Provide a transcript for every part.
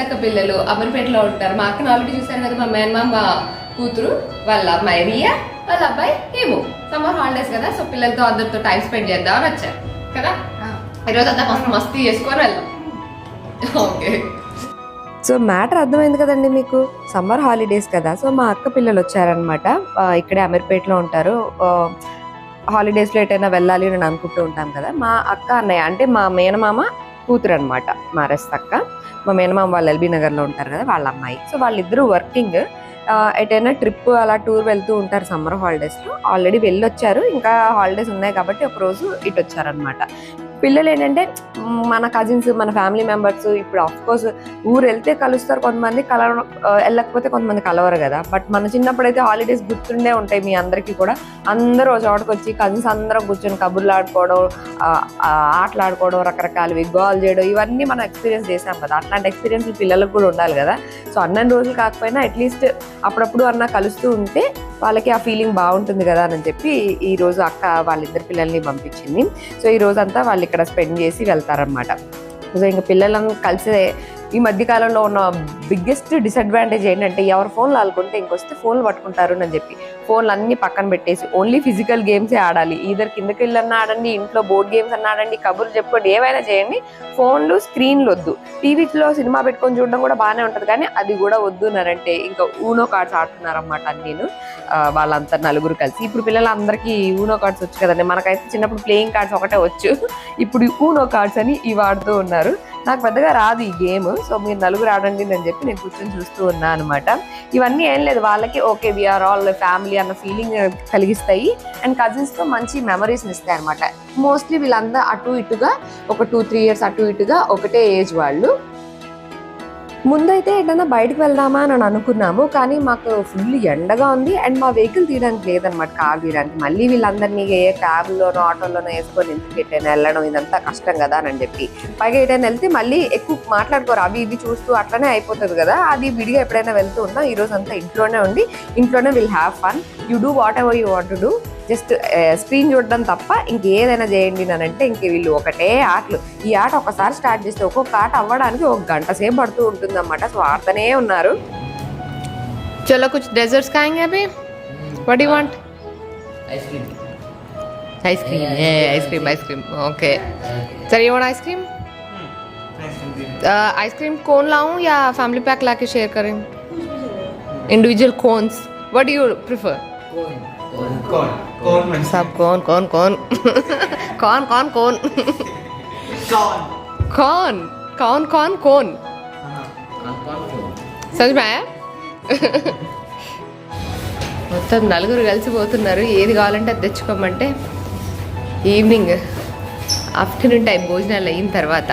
అక్క పిల్లలు అమర్పేటలో ఉంటారు. మా అక్కను ఆల్రెడీ చూసారు కదా మా మేనమామ కూతురు వాళ్ళ అమ్మాయి రియా వాళ్ళ అబ్బాయి ఏమో సమ్మర్ హాలిడేస్ కదా సో పిల్లలతో అందరితో టైం స్పెండ్ చేద్దామని వచ్చారు. కదా? ఈరోజు అంతా మస్తు మస్తీ చేసుకొని వెళ్దాం ఓకే. సో మ్యాటర్ అర్థమైంది కదండి మీకు? సమ్మర్ హాలిడేస్ కదా సో మా అక్క పిల్లలు వచ్చారనమాట ఇక్కడే అమీర్పేటలో ఉంటారు. హాలిడేస్లో ఎటైనా వెళ్ళాలి అని అనుకుంటూ ఉంటాం కదా. మా అక్క అన్నయ్య అంటే మా మేనమామ కూతురు అనమాట మా తక్క మా మేనమామ వాళ్ళు ఎల్బీ నగర్లో ఉంటారు కదా వాళ్ళ అమ్మాయి. సో వాళ్ళిద్దరూ వర్కింగ్ ఎటైనా ట్రిప్ అలా టూర్ వెళ్తూ ఉంటారు సమ్మర్ హాలిడేస్లో. ఆల్రెడీ వెళ్ళొచ్చారు. ఇంకా హాలిడేస్ ఉన్నాయి కాబట్టి ఒక రోజు ఇటు వచ్చారనమాట పిల్లలు ఏంటంటే మన కజిన్స్ మన ఫ్యామిలీ మెంబర్స్ ఇప్పుడు ఆఫ్ కోర్స్ ఊరు వెళ్తే కలుస్తారు కొంతమంది కలవ వెళ్ళకపోతే కొంతమంది కలవరు కదా. బట్ మన చిన్నప్పుడు అయితే హాలిడేస్ గుర్తుండే ఉంటాయి మీ అందరికీ కూడా. అందరూ ఒక చోటకు వచ్చి కజిన్స్ అందరం కూర్చొని కబుర్లు ఆడుకోవడం ఆటలు ఆడుకోవడం రకరకాలవి గోల్ చేయడం ఇవన్నీ మనం ఎక్స్పీరియన్స్ చేసాం కదా. అట్లాంటి ఎక్స్పీరియన్స్ పిల్లలకు కూడా ఉండాలి కదా. సో అన్నన్ని రోజులు కాకపోయినా అట్లీస్ట్ అప్పుడప్పుడు అన్న కలుస్తూ ఉంటే వాళ్ళకి ఆ ఫీలింగ్ బాగుంటుంది కదా అని చెప్పి ఈరోజు అక్క వాళ్ళిద్దరు పిల్లల్ని పంపించింది. సో ఈ రోజు అంతా వాళ్ళు ఇక్కడ స్పెండ్ చేసి వెళ్తారనమాట సో ఇంకా పిల్లలను కలిసి ఈ మధ్య కాలంలో ఉన్న బిగ్గెస్ట్ డిసడ్వాంటేజ్ ఏంటంటే ఎవరి ఫోన్లు ఆడుకుంటే ఇంకొస్తే ఫోన్లు పట్టుకుంటారు అని చెప్పి. ఫోన్లు అన్ని పక్కన పెట్టేసి ఓన్లీ ఫిజికల్ గేమ్సే ఆడాలి. ఈధర్ కిందకి వెళ్ళన్నా ఆడండి ఇంట్లో బోర్డ్ గేమ్స్ అన్నా ఆడండి కబుర్లు చెప్పుకోండి ఏవైనా చేయండి ఫోన్లు స్క్రీన్లు వద్దు. టీవీలో సినిమా పెట్టుకొని చూడడం కూడా బాగానే ఉంటుంది కానీ అది కూడా వద్దున్నారంటే ఇంకా ఊనో కార్డ్స్ ఆడుతున్నారన్నమాట నేను. వాళ్ళంతా నలుగురు కలిసి. ఇప్పుడు పిల్లలందరికీ ఊనో కార్డ్స్ వచ్చు కదండి. మనకైతే చిన్నప్పుడు ప్లేయింగ్ కార్డ్స్ ఒకటే వచ్చు. ఇప్పుడు ఊనో కార్డ్స్ అని ఇవి ఆడుతూ ఉన్నారు. నాకు పెద్దగా రాదు ఈ గేమ్ సో మీరు నలుగురు ఆడండి అని చెప్పి నేను కూర్చొని చూస్తూ ఉన్నా అనమాట ఇవన్నీ ఏం లేదు వాళ్ళకి ఓకే వీఆర్ ఆల్ ఫ్యామిలీ అన్న ఫీలింగ్ కలిగిస్తాయి. అండ్ కజిన్స్తో మంచి మెమరీస్ని ఇస్తాయి అనమాట మోస్ట్లీ వీళ్ళందరూ అటు ఇటుగా ఒక టూ త్రీ ఇయర్స్ అటు ఇటుగా ఒకటే ఏజ్ వాళ్ళు. ముందైతే ఎటైనా బయటకు వెళ్దామా అని అనుకున్నాము కానీ మాకు ఫుల్ ఎండగా ఉంది. అండ్ మా వెహికల్ తీయడానికి లేదనమాట కార్ తీయడానికి. మళ్ళీ వీళ్ళందరినీ ఏ క్యాబ్లోనో ఆటోలోనో వేసుకొని ఎందుకు ఎటైనా వెళ్ళడం? ఇదంతా కష్టం కదా అని చెప్పి. పైగా ఎటైనా వెళ్తే మళ్ళీ ఎక్కువ మాట్లాడుకోరు. అవి ఇవి చూస్తూ అట్లనే అయిపోతుంది కదా. అది విడిగా ఎప్పుడైనా వెళ్తూ ఉన్నా ఈ రోజు అంతా ఇంట్లోనే ఉండి ఇంట్లోనే will have fun you do whatever you want do just screen చూడడం తప్ప ఇంకేదైనా చేయండి అని అంటే ఇంక వీళ్ళు ఒకటే ఆటలు ఈ ఆట ఒకసారి స్టార్ట్ చేస్తే ఒక్కొక్క ఆట అవ్వడానికి ఒక గంట సేపు పడుతూ ఉంటుంది అన్నమాట సో ఆడుతూనే ఉన్నారు चलो कुछ डेजर्ट्स खाएंगे अभी what do want ice cream ice cream ये ice cream ice cream okay sir you want ice cream ice cream cone लाऊं या फैमिली पैक लाके शेयर करें individual cones what do you prefer कौन कौन कौन कौन सब कौन कौन कौन कौन कौन कौन कौन कौन कौन कौन कौन कौन कौन कौन समझ में आया మొత్తం నలుగురు కలిసిపోతున్నారు ఏది కావాలంటే అది తెచ్చుకోమంటే ఈవినింగ్ ఆఫ్టర్నూన్ టైం భోజనాలు అయిన తర్వాత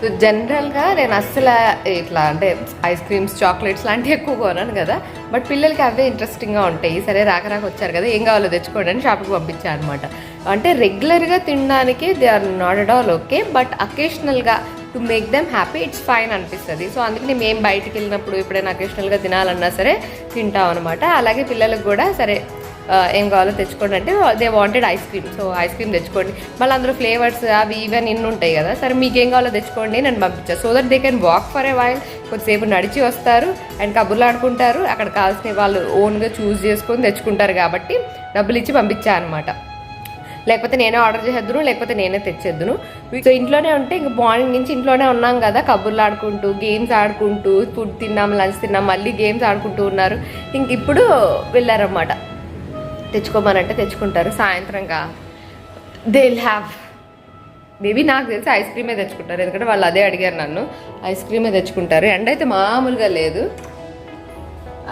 సో జనరల్గా నేను అస్సలు ఇట్లా అంటే ఐస్ క్రీమ్స్ చాక్లెట్స్ లాంటివి ఎక్కువ కొనను కదా. బట్ పిల్లలకి అవే ఇంట్రెస్టింగ్గా ఉంటాయి. సరే రాక రాక వచ్చారు కదా ఏం కావాలో తెచ్చుకోండి అని షాప్కి పంపించాను అనమాట అంటే రెగ్యులర్గా తినడానికి they are not at all okay but అకేషనల్గా to make them happy it's fine అనిపిస్తుంది. సో అందుకని మేము బయటికి వెళ్ళినప్పుడు ఎప్పుడైనా అకేషనల్గా తినాలన్నా సరే తింటాం అనమాట అలాగే పిల్లలకు కూడా సరే ఏం కావాలో తెచ్చుకోండి అంటే they wanted ice cream so ice cream తెచ్చుకోండి. మళ్ళీ అందులో ఫ్లేవర్స్ అవి ఇవన్నీ ఇన్ని ఉంటాయి కదా. సరే మీకు ఏం కావాలో తెచ్చుకోండి నేను పంపించాను so that they can walk for a while కొద్దిసేపు నడిచి వస్తారు అండ్ కబుర్లు ఆడుకుంటారు. అక్కడ కావాల్సిన వాళ్ళు ఓన్గా చూస్ చేసుకొని తెచ్చుకుంటారు కాబట్టి డబ్బులు ఇచ్చి పంపించా అనమాట లేకపోతే నేనే ఆర్డర్ చేసేద్దును లేకపోతే నేనే తెచ్చేద్దును. సో ఇంట్లోనే ఉంటే ఇంక మార్నింగ్ నుంచి ఇంట్లోనే ఉన్నాం కదా కబుర్లు ఆడుకుంటూ గేమ్స్ ఆడుకుంటూ ఫుడ్ తిన్నాం లంచ్ తిన్నాం మళ్ళీ గేమ్స్ ఆడుకుంటూ ఉన్నారు. ఇంక ఇప్పుడు వెళ్ళారన్నమాట. తెచ్చుకోమనంటే తెచ్చుకుంటారు. సాయంత్రంగా దే హ్యావ్ మేబీ నాకు తెలిసి ఐస్ క్రీమే తెచ్చుకుంటారు. ఎందుకంటే వాళ్ళు అదే అడిగారు నన్ను. ఐస్ క్రీమే తెచ్చుకుంటారు. ఎండ అయితే మామూలుగా లేదు.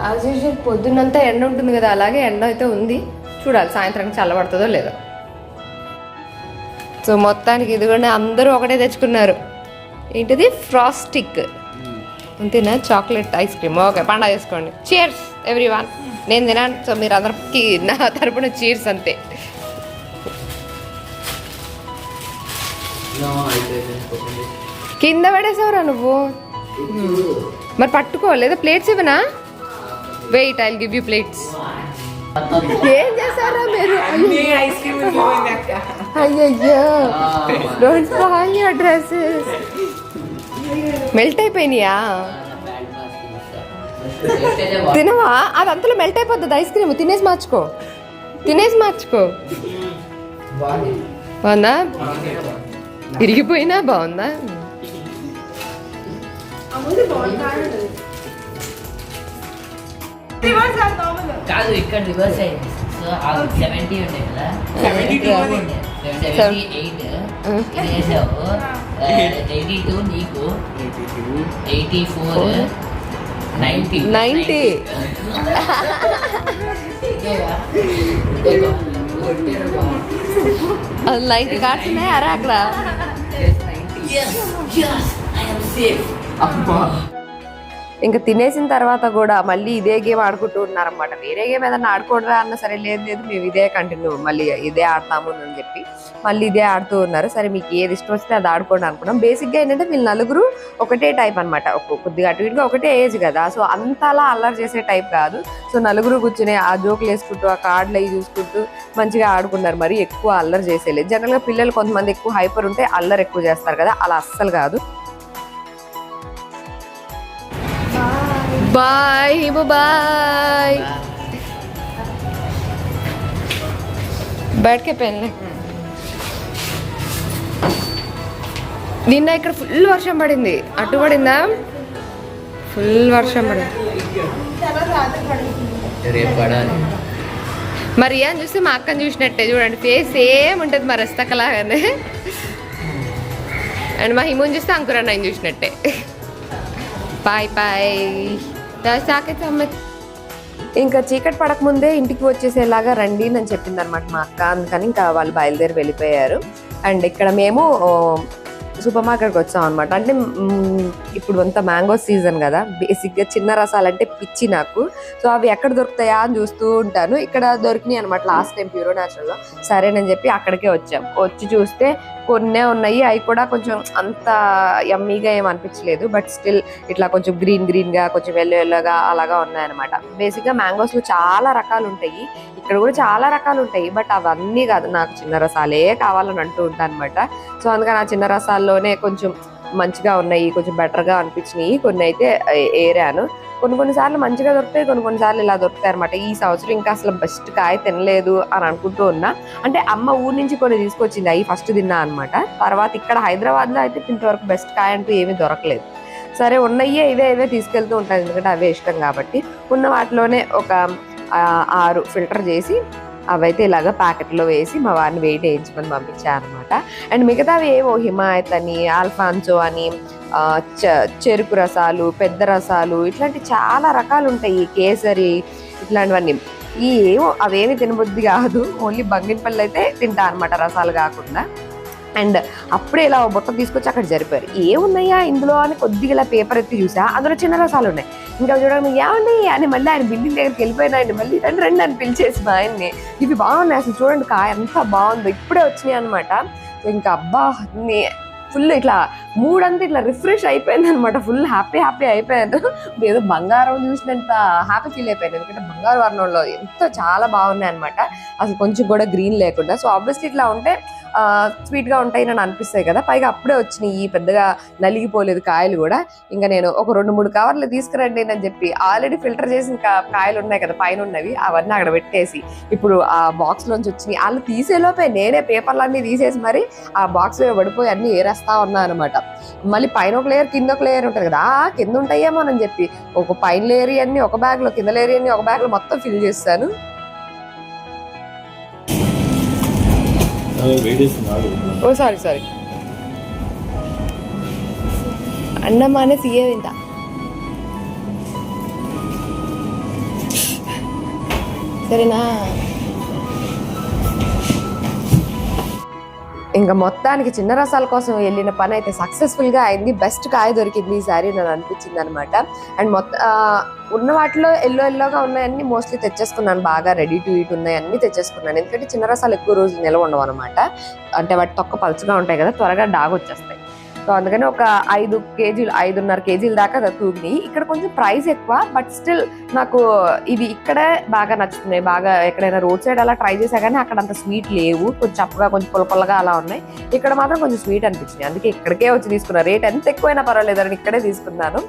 యాజ్ యూజువల్ పొద్దున్నంతా ఎండ ఉంటుంది కదా అలాగే ఎండ అయితే ఉంది. చూడాలి సాయంత్రం చల్లబడుతుందో లేదో. సో మొత్తానికి ఇదిగోండి అందరూ ఒకటే తెచ్చుకున్నారు. ఏంటిది? ఫ్రాస్టిక్ అంతేనా? చాక్లెట్ ఐస్ క్రీమ్ ఓకే పండగ చేసుకోండి. చీర్స్ ఎవ్రీ వన్ నేను తినాను. సో మీరు అందరికి నా తరపున చీర్స్ అంతే. కింద పడేసావురా నువ్వు? మరి పట్టుకో లేదా ప్లేట్స్ ఇవ్వనా? Wait I give you plates ఏం చేశారా మీరు? అయ్యయ్యో. డోంట్ డ్రెస్సెస్ మెల్ట్ అయిపోయినాయా? తినవా? అది అంతలో మెల్ట్ అయిపోతుంది ఐస్ క్రీమ్ తినేసి మార్చుకో. తినేసి మార్చుకో. బాగుందా. ఇరిగిపోయినా బాగుందా? కాదు ఇక్కడ రివర్స్ అయింది. సో సెవెంటీ ఉండే కదా. 72 ఉండే. సెవెంటీ ఎయిట్ ఇది వేసావు ఎయిటీ టూ నీకు. Eighty four ninety 90. అది నైన్టీ కార్డ్స్ ఉన్నాయి అరే అక్కడ అమ్మా ఇంకా తినేసిన తర్వాత కూడా మళ్ళీ ఇదే గేమ్ ఆడుకుంటూ ఉన్నారనమాట వేరే గేమ్ ఏదన్నా ఆడుకోడరా అన్న సరే లేదు లేదు మేము ఇదే కంటిన్యూ మళ్ళీ ఇదే ఆడతాము అని చెప్పి మళ్ళీ ఇదే ఆడుతూ ఉన్నారు. సరే మీకు ఏది ఇష్టం వస్తే అది ఆడుకోండి అనుకున్నాం. బేసిక్గా ఏంటంటే వీళ్ళు నలుగురు ఒకటే టైప్ అనమాట కొద్దిగా అటు ఇటుగా ఒకటే ఏజ్ కదా. సో అంతలా అల్లరి చేసే టైప్ కాదు. సో నలుగురు కూర్చుని ఆ జోకులు వేసుకుంటూ ఆ కార్డులు అవి చూసుకుంటూ మంచిగా ఆడుకున్నారు. మరి ఎక్కువ అల్లరి చేసేలేదు. జనరల్గా పిల్లలు కొంతమంది ఎక్కువ హైపర్ ఉంటే అల్లరి ఎక్కువ చేస్తారు కదా. అలా అస్సలు కాదు. బాయ్ హిము బాయ్ బయటకే పెళ్ళి నిన్న ఇక్కడ ఫుల్ వర్షం పడింది. అటు పడిందా? ఫుల్ వర్షం పడింది. మరి అని చూస్తే మా అక్కని చూసినట్టే చూడండి. ఫేస్ సేమ్ ఉంటుంది మా రస్తకలాగానే. అండ్ మా హిమోని చూస్తే అంకురన్నని చూసినట్టే. బాయ్ బాయ్ సాకే ఇంకా చీకటి పడకముందే ఇంటికి వచ్చేసేలాగా రండి అని చెప్పింది అనమాట మా అక్క. అందుకని ఇంకా వాళ్ళు బయలుదేరి వెళ్ళిపోయారు. అండ్ ఇక్కడ మేము సూపర్ మార్కెట్కి వచ్చాం అనమాట అంటే ఇప్పుడు అంత మ్యాంగో సీజన్ కదా. బేసిక్గా చిన్న రసాలు అంటే పిచ్చి నాకు. సో అవి ఎక్కడ దొరుకుతాయా అని చూస్తూ ఉంటాను. ఇక్కడ దొరికినాయి అనమాట లాస్ట్ టైం ప్యూరో న్యాచురల్లో సరేనని చెప్పి అక్కడికే వచ్చాం. వచ్చి చూస్తే కొన్నే ఉన్నాయి. అవి కూడా కొంచెం అంత యమ్మీగా ఏం అనిపించలేదు. బట్ స్టిల్ ఇట్లా కొంచెం గ్రీన్ గ్రీన్గా కొంచెం ఎల్లో ఎల్లోగా అలాగా ఉన్నాయన్నమాట. బేసిక్గా మ్యాంగోస్ చాలా రకాలు ఉంటాయి. ఇక్కడ కూడా చాలా రకాలు ఉంటాయి. బట్ అవన్నీ కాదు. నాకు చిన్న రసాలే కావాలని అంటూ ఉంటాను అనమాట సో అందుకని ఆ చిన్న రసాలు రసాల్లోనే కొంచెం మంచిగా ఉన్నాయి కొంచెం బెటర్గా అనిపించినాయి. కొన్ని అయితే ఏరాను. కొన్ని కొన్ని సార్లు మంచిగా దొరుకుతాయి కొన్ని కొన్ని సార్లు ఇలా దొరుకుతాయి అనమాట ఈ సంవత్సరం ఇంకా అసలు బెస్ట్ కాయ తినలేదు అని అనుకుంటూ ఉన్నా. అంటే అమ్మ ఊరి నుంచి కొన్ని తీసుకొచ్చింది అవి ఫస్ట్ తిన్నా అనమాట తర్వాత ఇక్కడ హైదరాబాద్లో అయితే ఇంతవరకు బెస్ట్ కాయ అంటూ ఏమీ దొరకలేదు. సరే ఉన్నయ్యే ఇవే ఇవే తీసుకెళ్తూ ఉంటాను ఎందుకంటే అవే ఇష్టం కాబట్టి. ఉన్న వాటిలోనే ఒక ఆరు ఫిల్టర్ చేసి అవైతే ఇలాగ ప్యాకెట్లో వేసి మా వారిని వెయిట్ వేయించుకొని పంపించాను అనమాట అండ్ మిగతావి ఏవో హిమాయత్ అని ఆల్ఫాన్సో అని చెరుకు రసాలు పెద్ద రసాలు ఇట్లాంటి చాలా రకాలు ఉంటాయి కేసరి ఇట్లాంటివన్నీ. ఈ ఏమో అవేమి తినబుద్ధి కాదు. ఓన్లీ బంగినపల్లి అయితే తింటా అనమాట రసాలు కాకుండా. అండ్ అప్పుడే ఇలా బుట్ట తీసుకొచ్చి అక్కడ జరిపారు. ఏమున్నాయా ఇందులో అని కొద్దిగా ఇలా పేపర్ ఎత్తి చూసా. అందులో చిన్న రసాలు ఉన్నాయి ఇంకా చూడడం ఏమండి? అని మళ్ళీ ఆయన బిల్డింగ్ దగ్గరికి వెళ్ళిపోయినాయండి మళ్ళీ రండి రండి అని పిలిచేసి మా ఆయన్ని. ఇవి బాగున్నాయి అసలు చూడండి కాయ ఎంత బాగుందో ఇప్పుడే వచ్చినాయి అనమాట ఇంకా అబ్బా ఫుల్ ఇట్లా మూడంతా ఇట్లా రిఫ్రెష్ అయిపోయింది అనమాట ఫుల్ హ్యాపీ హ్యాపీ అయిపోయాను ఏదో బంగారం చూసినంత హ్యాపీ ఫీల్ అయిపోయాను ఎందుకంటే బంగారు వర్ణంలో ఎంతో చాలా బాగున్నాయి అనమాట అసలు కొంచెం కూడా గ్రీన్ లేకుండా. సో ఆబ్వియస్లీ ఇట్లా ఉంటే స్వీట్గా ఉంటాయి అని అనిపిస్తాయి కదా. పైగా అప్పుడే వచ్చినాయి పెద్దగా నలిగిపోలేదు కాయలు కూడా. ఇంకా నేను ఒక రెండు మూడు కవర్లు తీసుకురండి అని చెప్పి ఆల్రెడీ ఫిల్టర్ చేసిన కాయలు ఉన్నాయి కదా పైన ఉన్నవి అవన్నీ అక్కడ పెట్టేసి ఇప్పుడు ఆ బాక్స్లోంచి వచ్చినాయి. వాళ్ళు తీసేలోపే నేనే పేపర్లన్నీ తీసేసి మరి ఆ బాక్స్లో పడిపోయి అన్నీ ఏరేస్తా ఉన్నా అనమాట మళ్ళీ పైన ఒక లేయర్ కింద ఒక లేయర్ ఉంటుంది కదా. ఆ కింద ఉంటాయేమో అని చెప్పి ఒక పైన లేయర్ అన్ని ఒక బ్యాగ్లో కింద లేయర్ అన్ని ఒక బ్యాగ్లో మొత్తం ఫిల్ చేస్తాను. ఓ సారీ సారీ అన్నం అనే సీఏ తింటా. సరేనా? ఇంకా మొత్తానికి చిన్న రసాల కోసం వెళ్ళిన పని అయితే సక్సెస్ఫుల్గా అయింది. బెస్ట్ కాయ దొరికింది ఈ సారీ నాకు అనిపించింది అనమాట అండ్ మొత్తం ఉన్న వాటిలో ఎల్లో ఎల్లోగా ఉన్నాయన్నీ మోస్ట్లీ తెచ్చేసుకున్నాను. బాగా రెడీ టు ఈట్ ఉన్నాయి అన్ని తెచ్చేసుకున్నాను. ఎందుకంటే చిన్న రసాలు ఎక్కువ రోజులు నిలవ ఉండవు అనమాట. అంటే వాటి తొక్క పలుచగా ఉంటాయి కదా త్వరగా డాగ్ వచ్చేస్తాయి సో అందుకని ఒక ఐదు కేజీలు ఐదున్నర కేజీల దాకా తూగినాయి ఇక్కడ కొంచెం ప్రైస్ ఎక్కువ బట్ స్టిల్ నాకు ఇవి ఇక్కడే బాగా నచ్చుతున్నాయి. బాగా ఎక్కడైనా రోడ్ సైడ్ అలా ట్రై చేసా కానీ అక్కడ అంత స్వీట్ లేవు. కొంచెం చప్పగా కొంచెం పుల్ల అలా ఉన్నాయి. ఇక్కడ మాత్రం కొంచెం స్వీట్ అనిపించింది. అందుకే ఇక్కడికే వచ్చి తీసుకున్నా. రేట్ ఎంత ఎక్కువైనా పర్వాలేదు. అని ఇక్కడే తీసుకున్నాను.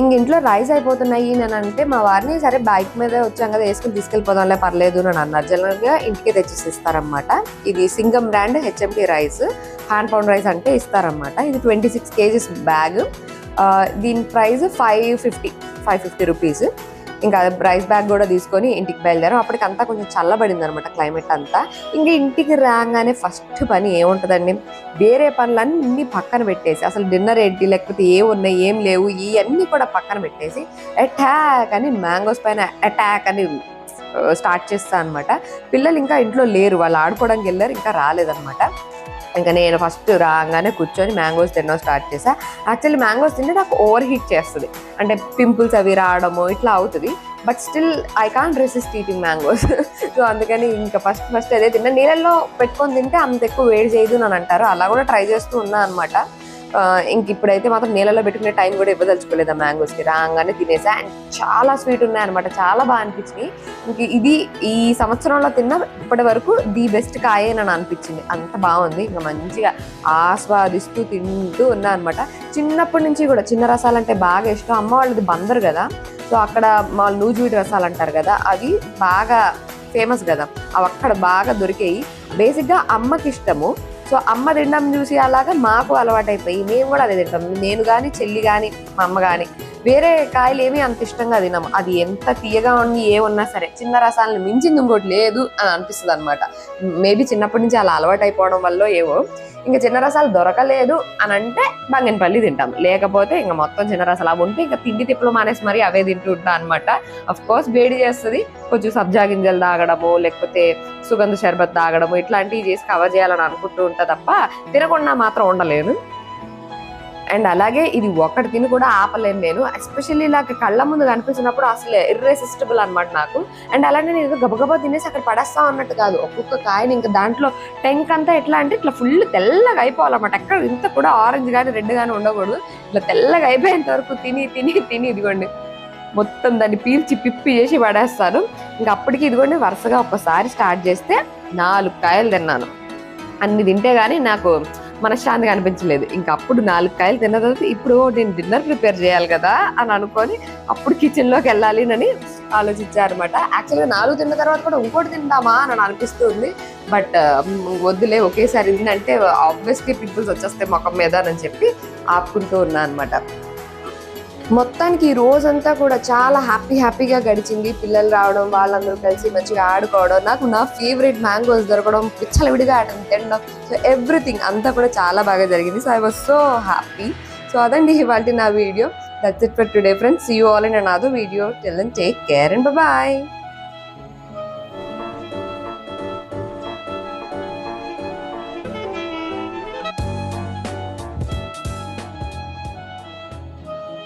ఇంక ఇంట్లో రైస్ అయిపోతున్నాయి నేను అంటే మా వారిని సరే బైక్ మీద వచ్చాం కదా వేసుకుని తీసుకెళ్ళిపోదాంలే పర్లేదు అని అన్నారు. జనరల్గా ఇంటికి తెచ్చేసి ఇస్తారనమాట ఇది Singam brand HMT rice hand pound rice అంటే ఇస్తారనమాట ఇది ట్వంటీ సిక్స్ కేజీస్ బ్యాగ్. దీని price five fifty five fifty rupees ఇంకా రైస్ బ్యాగ్ కూడా తీసుకొని ఇంటికి బయలుదేరాం. అప్పటికంతా కొంచెం చల్లబడింది అనమాట క్లైమేట్ అంతా. ఇంకా ఇంటికి రాగానే ఫస్ట్ పని ఏముంటుందండి? వేరే పనులన్నీ పక్కన పెట్టేసి అసలు డిన్నర్ ఏంటి లేకపోతే ఏ ఉన్నాయి ఏం లేవు ఇవన్నీ కూడా పక్కన పెట్టేసి అటాక్ అని మ్యాంగోస్ పైన అటాక్ అని స్టార్ట్ చేస్తా అనమాట పిల్లలు ఇంకా ఇంట్లో లేరు వాళ్ళు ఆడుకోవడానికి వెళ్ళారు ఇంకా రాలేదనమాట ఇంకా నేను ఫస్ట్ రాగానే కూర్చొని మ్యాంగోస్ తినడం స్టార్ట్ చేసా యాక్చువల్లీ మ్యాంగోస్ తింటే నాకు ఓవర్ హీట్ చేస్తుంది. అంటే పింపుల్స్ అవి రావడము ఇట్లా అవుతుంది. But still I can't resist eating mangoes so అందుకని ఇంకా ఫస్ట్ ఫస్ట్ అదే తిన్నా. నీళ్ళల్లో పెట్టుకొని తింటే అంత ఎక్కువ వేడి చేయదు అని అంటారు. అలా కూడా ట్రై చేస్తూ ఉన్నా అనమాట ఇంక ఇప్పుడైతే మాత్రం నీళ్ళలో పెట్టుకునే టైం కూడా ఇవ్వదలుచుకోలేదు ఆ మ్యాంగోస్కి. రాగానే తినేసా అండ్ చాలా స్వీట్ ఉన్నాయి అనమాట చాలా బాగా అనిపించినాయి. ఇంక ఇది ఈ సంవత్సరంలో తిన్న ఇప్పటి వరకు ది బెస్ట్ కాయే అని అనిపించింది. అంత బాగుంది. ఇంకా మంచిగా ఆస్వాదిస్తూ తింటూ ఉన్నా అనమాట చిన్నప్పటి నుంచి కూడా చిన్న రసాలు అంటే బాగా ఇష్టం. అమ్మ వాళ్ళది బందరు కదా. సో అక్కడ మా నూజువీటి రసాలు అంటారు కదా అవి బాగా ఫేమస్ కదా. అవి అక్కడ బాగా దొరికాయి. బేసిక్గా అమ్మకి ఇష్టము సో అమ్మ తినడం చూసి అలాగా మాకు అలవాటైపోయి మేము కూడా అదే తింటాం. నేను కానీ చెల్లి కానీ మా అమ్మ కానీ వేరే కాయలు ఏమీ అంత ఇష్టంగా తినము అది ఎంత తీయగా ఉండి ఏ ఉన్నా సరే చిన్న రసాలను మించింది ఇంకోటి లేదు అని అనిపిస్తుంది అనమాట మేబీ చిన్నప్పటి నుంచి అలా అలవాటు అయిపోవడం వల్ల ఏవో. ఇంకా చిన్న రసాలు దొరకలేదు అని అంటే బంగినపల్లి తింటాం. లేకపోతే ఇంకా మొత్తం చిన్న రసాలు. అవి ఉంటే ఇంకా తిండి తిప్పులు మానేసి మరీ అవే తింటూ ఉంటాం అనమాట అఫ్ కోర్స్ వేడి చేస్తుంది. కొంచెం సబ్జా గింజలు తాగడము లేకపోతే సుగంధ షర్బత్ తాగడము ఇట్లాంటివి చేసి కవర్ చేయాలని అనుకుంటూ ఉంటా తప్ప తినకుండా మాత్రం ఉండలేను. అండ్ అలాగే ఇది ఒకటి తిని కూడా ఆపలేను నేను. ఎస్పెషల్లీ ఇలా కళ్ళ ముందు కనిపించినప్పుడు అసలు ఇర్రెసిస్టబుల్ అనమాట నాకు. అండ్ అలానే నేను ఏదో గబగబా తినేసి అక్కడ పడేస్తా అన్నట్టు కాదు. ఒక్కొక్క కాయని ఇంకా దాంట్లో టెంక్ అంతా ఎట్లా అంటే ఇట్లా ఫుల్ తెల్లగా అయిపోవాలన్నమాట. ఎక్కడ ఇంత కూడా ఆరెంజ్ కానీ రెడ్ కానీ ఉండకూడదు. ఇట్లా తెల్లగా అయిపోయేంత వరకు తిని తిని తిని ఇదిగోండి. మొత్తం దాన్ని పీల్చి పిప్పి చేసి పడేస్తాను. ఇంకా అప్పటికి ఇదిగోండి వరుసగా ఒక్కసారి స్టార్ట్ చేస్తే నాలుగు కాయలు తిన్నాను. అన్ని తింటే కానీ నాకు మనశ్శాంతిగా అనిపించలేదు. ఇంకా అప్పుడు నాలుగు కాయలు తిన్న తర్వాత ఇప్పుడు నేను డిన్నర్ ప్రిపేర్ చేయాలి కదా అని అనుకొని అప్పుడు కిచెన్లోకి వెళ్ళాలి అని ఆలోచించారనమాట యాక్చువల్గా నాలుగు తిన్న తర్వాత కూడా ఇంకోటి తిందామా అని అనిపిస్తుంది బట్ um, వద్దులే ఒకేసారి తిందంటే ఆబ్వియస్లీ పింపుల్స్ వచ్చేస్తే ముఖం మీద అని చెప్పి ఆపుకుంటూ ఉన్నా అనమాట మొత్తానికి ఈ రోజంతా కూడా చాలా హ్యాపీ హ్యాపీగా గడిచింది. పిల్లలు రావడం వాళ్ళందరూ కలిసి మంచిగా ఆడుకోవడం నాకు నా ఫేవరెట్ మ్యాంగోస్ దొరకడం విడిగా ఆడడం తినడం సో ఎవ్రీథింగ్ అంతా కూడా చాలా బాగా జరిగింది. So I was so happy so అదండి ఇవాళ నా video that's it for today friends you all in another video tell and take care and bye